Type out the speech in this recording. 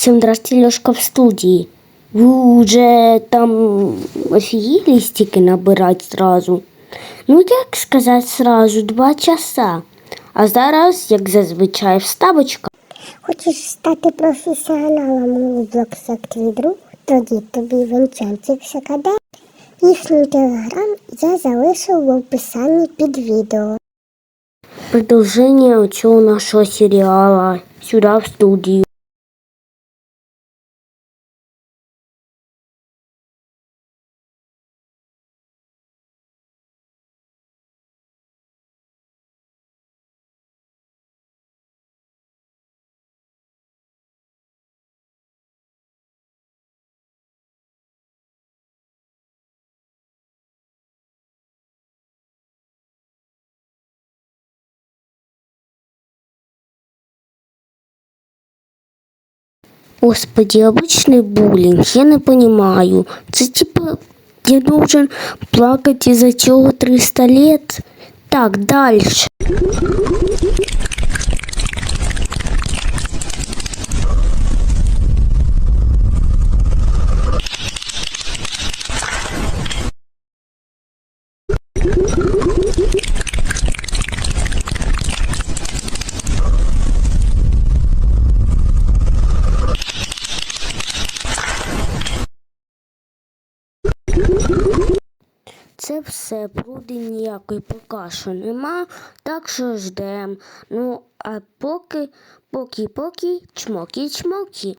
Всем здрасте, Лёшка в студии. Вы уже там офигели стики набирать сразу? Ну, як сказати сразу, два часа. А зараз, як зазвичай, вставочка. Хочеш стати професіоналом у Roblox, як твій друг? Тоді тобі Венчанчик СКД. Їхній телеграм я залишив в описанні під відео. Продовження цього нашого серіала сюди в студію. Господи, обычный буллинг, я не понимаю. Це типа я должен плакать из-за чего 300 лет? Так, дальше. Це все, пруди ніякої поки що нема, так що ждем. Ну, а поки, поки-поки, чмокі-чмокі.